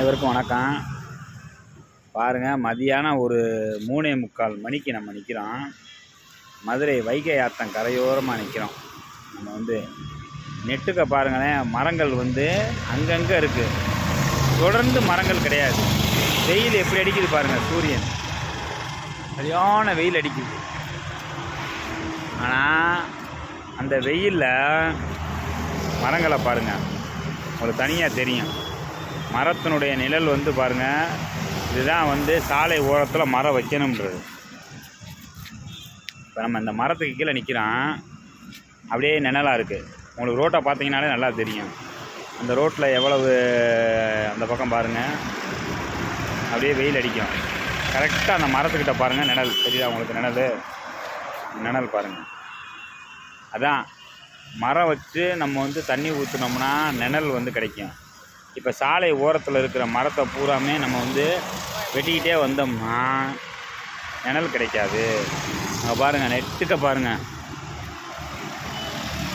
அனைவருக்கும் வணக்கம். பாருங்கள் மதியானம் ஒரு மூணே முக்கால் மணிக்கு நம்ம நிற்கிறோம் மதுரை வைகை ஆத்தம் கரையோரமாக நிற்கிறோம் நம்ம வந்து நெட்டுக்க பாருங்களேன் மரங்கள் வந்து அங்கங்கே இருக்குது தொடர்ந்து மரங்கள் கிடையாது. வெயில் எப்படி அடிக்குது பாருங்கள் சூரியன். சரியான வெயில் அடிக்குது. ஆனால் அந்த வெயிலில் மரங்களை பாருங்கள் உங்களுக்கு தனியாக தெரியும். மரத்தினுடைய நிழல் வந்து பாருங்கள் இதுதான் வந்து சாலை ஓரத்தில் மரம் வைக்கணுன்றது இப்போ நம்ம இந்த மரத்துக்கு கீழே நிற்கிறான் அப்படியே நிழலாக இருக்குது உங்களுக்கு ரோட்டை பார்த்தீங்கனாலே நல்லா தெரியும். அந்த ரோட்டில் எவ்வளவு அந்த பக்கம் பாருங்கள் அப்படியே வெயில் அடிக்கும். கரெக்டாக அந்த மரத்துக்கிட்ட பாருங்கள் நிழல். தெரியுதா உங்களுக்கு நிழல்? நிழல் பாருங்கள் அதான் மரம் வச்சு நம்ம வந்து தண்ணி ஊற்றுனோம்னா நிழல் வந்து கிடைக்கும். இப்போ சாலை ஓரத்தில் இருக்கிற மரத்தை பூராமே நம்ம வந்து வெட்டிக்கிட்டே வந்தோம்னா நிழல் கிடைக்காது. அங்கே பாருங்கள் நெட்டுக்க பாருங்கள்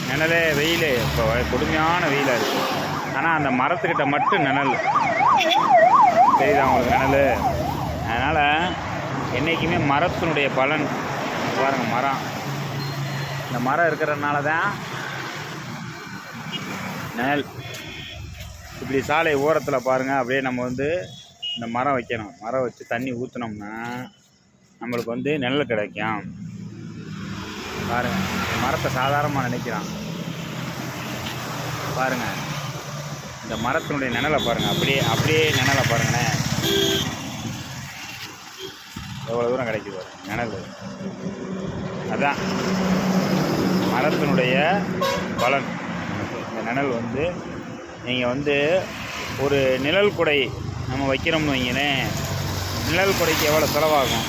நிழலே வெயில் இப்போ கொடுமையான வெயிலாக இருக்குது ஆனால் அந்த மரத்துக்கிட்ட மட்டும் நிழல். தெரியுதா உங்களுக்கு நிழல்? அதனால் என்றைக்குமே மரத்தினுடைய பலன் பாருங்கள் மரம். இந்த மரம் இருக்கிறதுனால தான் நிழல். இப்படி சாலை ஓரத்தில் பாருங்கள் அப்படியே நம்ம வந்து இந்த மரம் வைக்கணும். மரம் வச்சு தண்ணி ஊற்றினோம்னா நம்மளுக்கு வந்து நிழல் கிடைக்கும். பாருங்கள் இந்த மரத்தை சாதாரணமாக நினைக்கிறான். பாருங்கள் இந்த மரத்தினுடைய நிழலை பாருங்கள் அப்படியே அப்படியே நிழலை பாருங்களேன் எவ்வளோ தூரம் கிடைக்குது நிழல். அதான் மரத்தினுடைய பலன். இந்த நிழல் வந்து நீங்கள் வந்து ஒரு நிழல் குடை நம்ம வைக்கிறோம்னு வைங்களேன் நிழல் குடைக்கு எவ்வளோ செலவாகும்?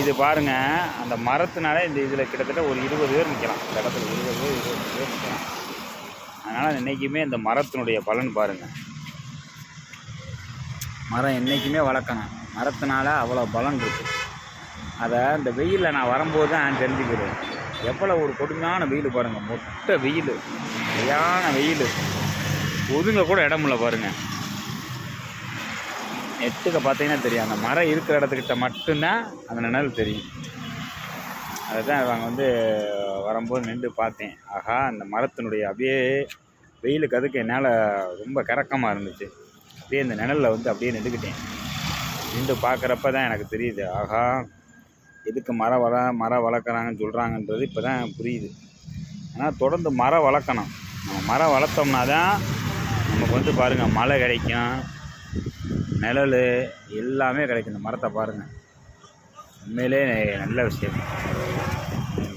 இது பாருங்கள் அந்த மரத்தினால இந்த இதில் கிட்டத்தட்ட ஒரு இருபது பேர் நிற்கலாம் இந்த இடத்துல இருபது பேர் இருபது பேர் நிற்கலாம் அதனால் என்றைக்குமே இந்த மரத்தினுடைய பலன் பாருங்கள் மரம் என்றைக்குமே வளர்க்கணும். மரத்தினால அவ்வளோ பலன் இருக்குது அதை இந்த வெயிலில் நான் வரும்போது தான் தெரிஞ்சுக்கிறேன். எவ்வளோ ஒரு கொடுமையான வெயில் பாருங்கள் மொட்டை வெயில். சரியான வெயில். ஒதுங்க கூட இடம் இல்லை பாருங்கள் நெட்டுக்க பார்த்தீங்கன்னா தெரியும். அந்த மரம் இருக்கிற இடத்துக்கிட்ட மட்டும்தான் அந்த நிழல் தெரியும். அதுதான் நாங்கள் வந்து வரும்போது நின்று பார்த்தேன். ஆஹா அந்த மரத்தினுடைய அப்படியே வெயிலுக்கு அதுக்கு என்னால் ரொம்ப கறக்கமாக இருந்துச்சு. அப்படியே இந்த நிழலில் வந்து அப்படியே நின்றுக்கிட்டேன். நின்று பார்க்குறப்ப தான் எனக்கு தெரியுது. ஆஹா எதுக்கு மரம் வள மரம் வளர்க்குறாங்கன்னு சொல்கிறாங்கன்றது இப்போ தான் புரியுது. ஆனால் தொடர்ந்து மரம் வளர்க்கணும். நம்ம மரம் வளர்த்தோம்னா தான் நமக்கு வந்து பாருங்கள் மழை கிடைக்கும் நிழல் எல்லாமே கிடைக்கும். இந்த மரத்தை பாருங்கள் உண்மையிலே நல்ல விஷயம்.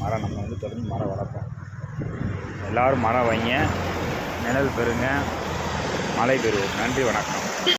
மரம் நம்ம வந்து தொடர்ந்து மரம் வளர்ப்போம். எல்லோரும் மரம் வைங்க நிழல் பெறுங்க மழை பெறுவோம். நன்றி வணக்கம்.